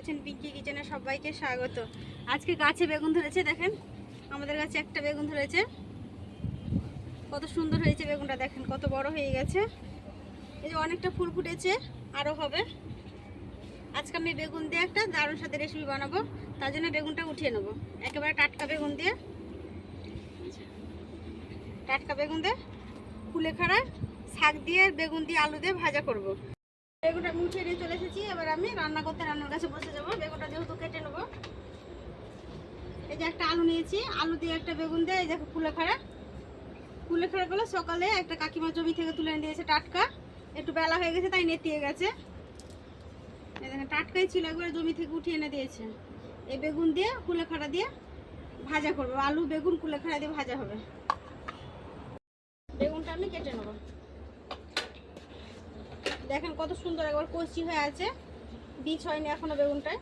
আছেন পিঙ্কি কিচেনে সবাইকে স্বাগত। আজকে গাছে বেগুন ধরেছে, দেখেন? আমাদের গাছে একটা বেগুন ধরেছে। কত সুন্দর হয়েছে বেগুনটা, দেখেন, কত বড় হয়ে গেছে। এই যে অনেকটা ফুল ফুটেছে আরও হবে। আজকে আমি বেগুন দিয়ে একটা দারুণ সাথে রেসিপি বানাবো। তার জন্য বেগুনটা উঠিয়ে নেব। একেবারে টাটকা বেগুন দিয়ে। টাটকা বেগুন দিয়ে কুলেখাড়া শাক দিয়ে, বেগুন দিয়ে, আলু দিয়ে ভাজা করব। বেগুনটা উঠিয়ে নিয়ে চলে এসেছি। এবার আমি রান্না করতে রান্নার কাছে বসে যাব। বেগুনটা যেহেতু কেটে নেব। এই যে একটা আলু নিয়েছি। আলু দিয়ে একটা বেগুন দিয়ে, এই দেখো কুলেখাড়া কুলেখাড়াগুলো সকালে একটা কাকিমা জমি থেকে তুলে দিয়েছে টাটকা। একটু বেলা হয়ে গেছে, তাই নেতিয়ে গেছে। এই দেখেন টাটকাই ছিল একবার, জমি থেকে উঠিয়ে এনে দিয়েছে। এই বেগুন দিয়ে কুলেখাড়া দিয়ে ভাজা করব। আলু, বেগুন কুলেখাড়া দিয়ে ভাজা হবে। বেগুনটা আমি কেটে নেব। দেখেন কত সুন্দর একবার কচি হয়ে আছে। বীজ হয়নি এখনও বেগুনটায়।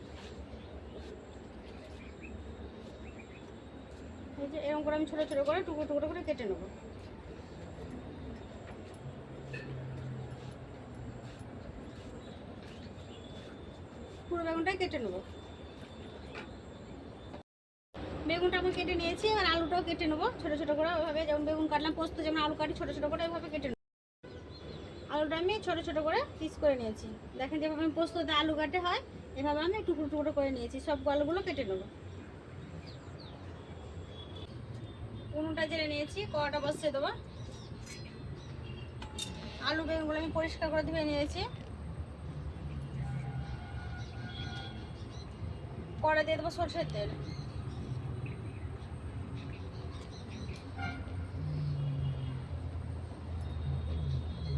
এই যে এরকম করে আমি ছোটো ছোটো করে, টুকরো টুকরো করে কেটে নেব। পুরো বেগুনটাই কেটে নেব। বেগুনটা আমি কেটে নিয়েছি আর আলুটাও কেটে নেব ছোটো ছোটো করে। ওইভাবে যেমন বেগুন কাটলাম, পোস্ত যেমন আলু কাটি, ছোটো ছোটো করে ওইভাবে কেটে নেব। আলুটা আমি ছোটো ছোটো করে পিস করে নিয়েছি। দেখেন যেভাবে আমি পোস্ততে আলু কাটে হয়, এভাবে আমি টুকরো টুকরো করে নিয়েছি। সব আলুগুলো কেটে নেব। উনুনটা জেনে নিয়েছি, কড়াটা বসিয়ে দেবো। আলু বেগুনগুলো আমি পরিষ্কার করে ধুয়ে নিয়েছি। কড়া দিয়ে দেবো সরষের তেল।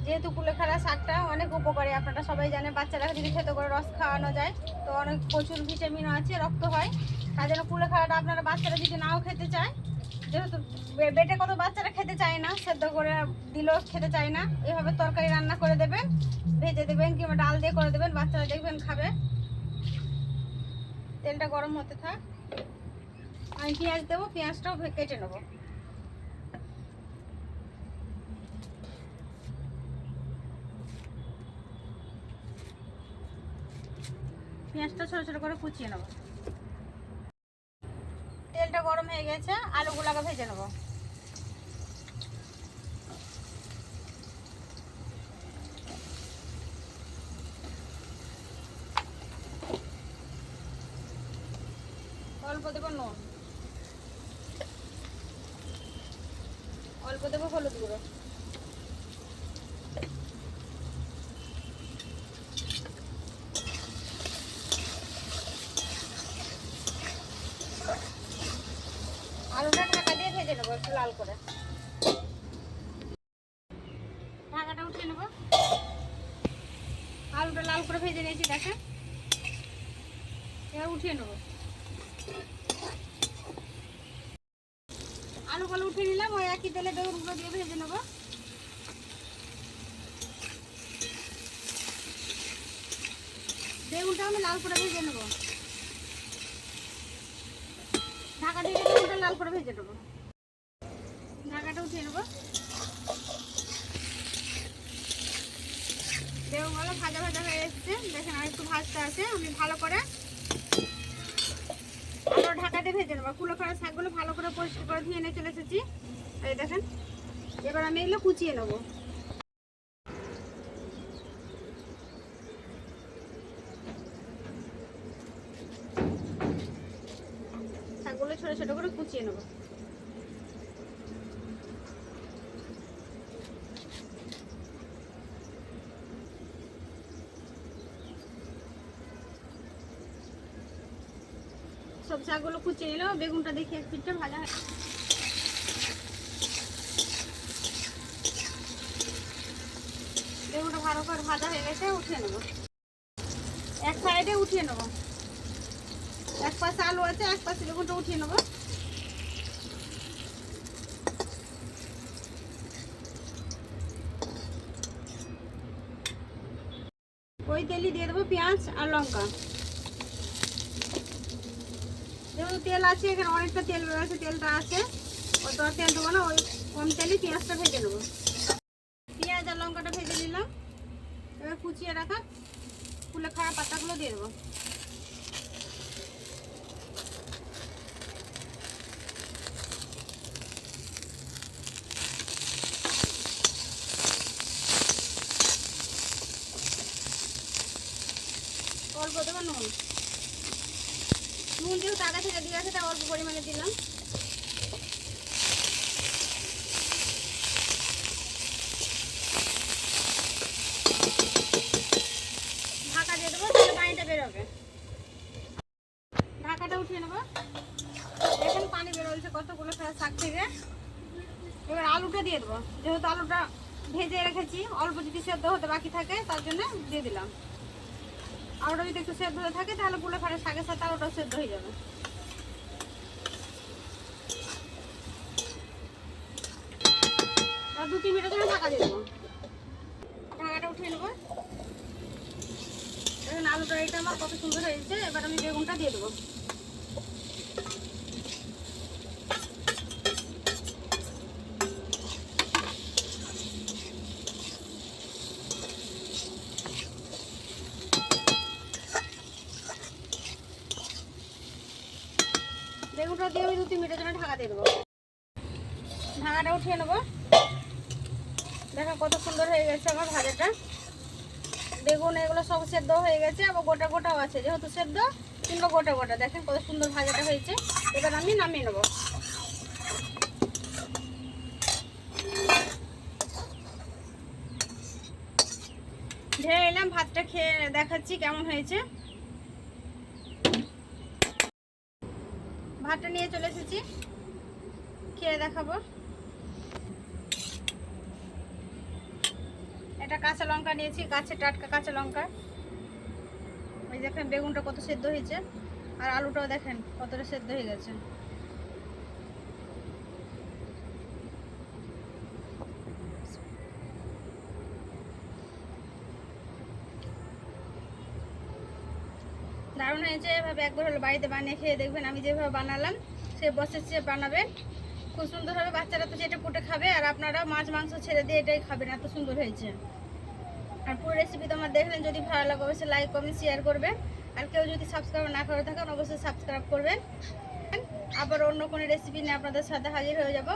যেহেতু কুলেখাড়া শাকটা অনেক উপকারী, আপনারা সবাই জানেন বাচ্চারা যদি খেতে করে রস খাওয়ানো যায়, তো অনেক প্রচুর ভিটামিনও আছে, রক্ত হয়। তার জন্য কুলেখাড়াটা আপনারা বাচ্চারা যদি নাও খেতে চায়, যেহেতু বেটে কত বাচ্চারা খেতে চায় না, সেদ্ধ করে দিলেও খেতে চায় না, এভাবে তরকারি রান্না করে দেবেন, ভেজে দেবেন কিংবা ডাল দিয়ে করে দেবেন, বাচ্চারা দেখবেন খাবে। তেলটা গরম হতে থাক। আমি পেঁয়াজ দেবো, পেঁয়াজটাও কেটে নেব। পেঁয়াজটা ছোটো ছোটো করে কুচিয়ে নেব। তেলটা গরম হয়ে গেছে, আলুগুলোকে ভেজে নেব। অল্প দেবো নুন। অল্প দেবো হলুদ গুঁড়ো। আলুটা ঢাকা দিয়ে ভেজে নেব, একটু লাল করে। ঢাকাটা উঠিয়ে নেব। আলুটা লাল করে ভেজে নিয়েছি উঠিয়ে নেব। নিলাম, ওই একই বেগুনগুলো দিয়ে ভেজে নেব। বেগুনটা আমি লাল করে ভেজে নেব। ঢাকা দিয়ে লাল করে ভেজে নেব। ঢাকাটা উঠিয়ে নেব। বেগুনগুলো ভাজা ভাজা হয়ে এসছে। দেখেন আর একটু ভাজতে আছে। আমি ভালো করে ঢাকাতে ভেজে নেব। কুলো করা শাকগুলো ভালো করে পরিষ্কার করে ধুয়ে নিয়ে চলে এসেছি। এই দেখেন, এবার আমি এগুলো কুচিয়ে নেব। শাকগুলো ছোট ছোট করে কুচিয়ে নেব। সব শাকগুলো কুচিয়ে নিল বেগুনটা দেখি এক পিঠটা ভাজা বেগুনটা ভালো করে ভাজা হয়ে গেছে, উঠিয়ে নেব। এক সাইডে উঠিয়ে নেব। এক পাশে আলু আছে, এক পাশে বেগুনটা উঠিয়ে নেব। ওই তেলই দিয়ে দেবো পেঁয়াজ আর লঙ্কা। যেহেতু তেল আছে, এখানে অনেকটা তেল রয়েছে, তেলটা আছে। অত আর তেল দেবো না, ওই কম তেলে পেঁয়াজটা ভেজে নেব। পেঁয়াজ আর লঙ্কাটা ভেজে নিলাম। এবার কুচিয়ে রাখা ফুলে খাওয়া পাতাগুলো দিয়ে দেবো। যেহেতু দিয়ে আছে তাই অল্প পরিমাণে দিলাম। ঢাকা দিয়ে দেবো, তাহলে পানিটা বেরোবে। ঢাকাটা উঠিয়ে নেব। দেখেন, পানি বেরোচ্ছে কতগুলো শাক থেকে। এবার আলুটা দিয়ে দেবো। যেহেতু আলুটা ভেজে রেখেছি, অল্প যদি সেদ্ধ হতে বাকি থাকে, তার জন্য দিয়ে দিলাম। আলুটা যদি একটু সেদ্ধ হয়ে থাকে, তাহলে পুলে খাড়ে শাকের সাথে আলুটাও সেদ্ধ হয়ে যাবে। দু তিন ঢাকা দিয়ে দেবো। উঠিয়ে নেব। আমার কত সুন্দর হয়েছে, এবার আমি বেগুনটা দিয়ে দেবো। বেগুনটা দিয়ে আমি দু তিন মিনিটের জন্য ঢাকা দিয়ে দেবো। ঢাকাটা উঠিয়ে নেব। দেখো কত সুন্দর হয়ে গেছে আমার ভাজাটা। বেগুন এগুলো সব সেদ্ধ হয়ে গেছে, আবার গোটা গোটাও আছে। যেহেতু সেদ্ধ কিংবা গোটা গোটা। দেখেন কত সুন্দর ভাজাটা হয়েছে। এবার আমি নামিয়ে নেব। ঢেলে এলাম, ভাতটা খেয়ে দেখাচ্ছি কেমন হয়েছে। ভাতটা নিয়ে চলে এসেছি। খেয়ে দেখাবো। এটা কাঁচা লঙ্কা নিয়েছি গাছের টাটকা কাঁচা লঙ্কা। ওই দেখেন বেগুনটা কত সেদ্ধ হয়েছে, আর আলুটাও দেখেন কতটা সেদ্ধ হয়ে গেছে। দারুণ হয়েছে, এভাবে একবার হলো বাড়িতে বানিয়ে খেয়ে দেখবেন, আমি যেভাবে বানালাম, সে বসে সে বানাবেন খুব সুন্দর হবে, বাচ্চারা তো যেটা পুটে খাবে আর আপনারা মাছ, মাংস ছেড়ে দিয়ে এটাই খাবেন, এত সুন্দর হয়েছে। আর পুরো রেসিপি তোমার দেখলেন, যদি ভালো লাগে অবশ্যই লাইক কমেন্ট শেয়ার করবেন। আর কেউ যদি সাবস্ক্রাইব না করে থাকেন, অবশ্যই সাবস্ক্রাইব করবেন। আবার অন্য কোনো রেসিপি নিয়ে আপনাদের সাথে হাজির হয়ে যাব।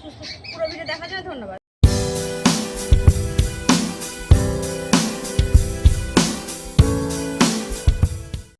সুস্থ পুরো ভিডিও দেখার জন্য ধন্যবাদ।